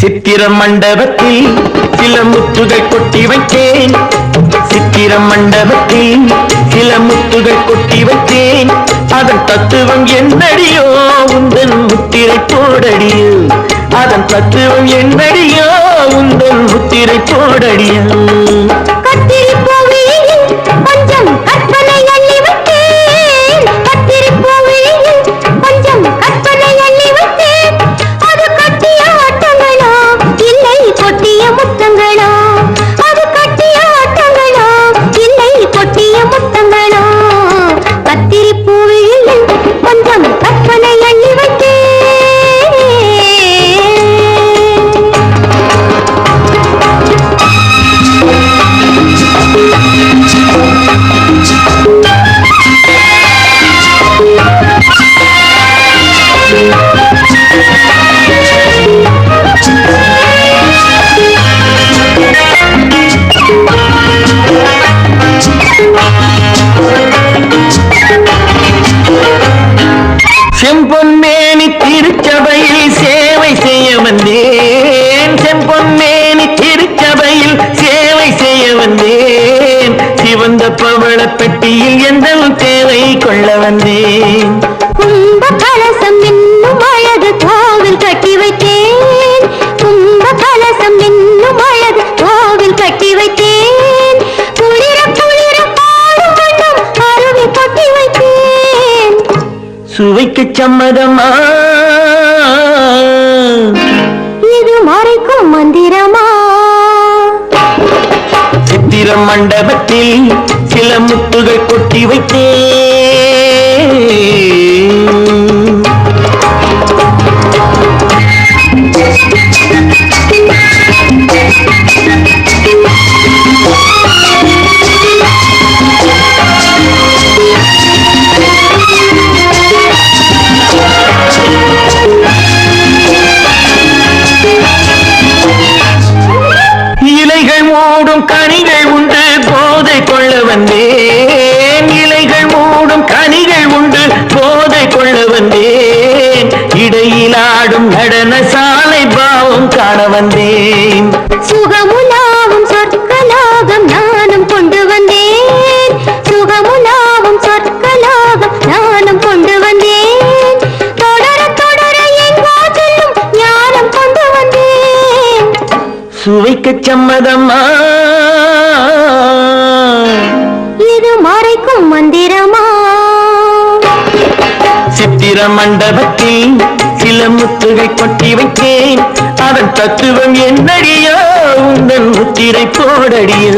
சித்திர மண்டபத்தில் சில முத்துகள் கொட்டி வைத்தேன். சித்திர மண்டபத்தில் சில முத்துகள் கொட்டி அதன் தத்துவம் என்னடியோ? உந்தன் முத்திரை போடடியோ. அதன் தத்துவம் என்னடியோ? உந்தன் முத்திரை போடடியோ. சுவைக்கு சம்மதமா? இது மறைக்கும் மந்திரமா? சித்திர மண்டபத்தில் சில முத்துகள் கொட்டி வைத்தேன். மூடும் கனிகள் உண்டு போதை கொள்ள வந்தேன். இலைகள் மூடும் கனிகள் உண்டு போதை கொள்ள வந்தேன். இடையில் ஆடும் நடன சாலை பாவம் காண வந்தேன். சுகமுலா சுவைக்கு சம்மதமா இது மறைக்கும் மந்திரமா? சித்திர மண்டபத்தில் சில முத்துகள் கொட்டி வைத்தேன். அதன் தத்துவம் என்னடியோ? உந்தன் முத்திரை போடடியோ?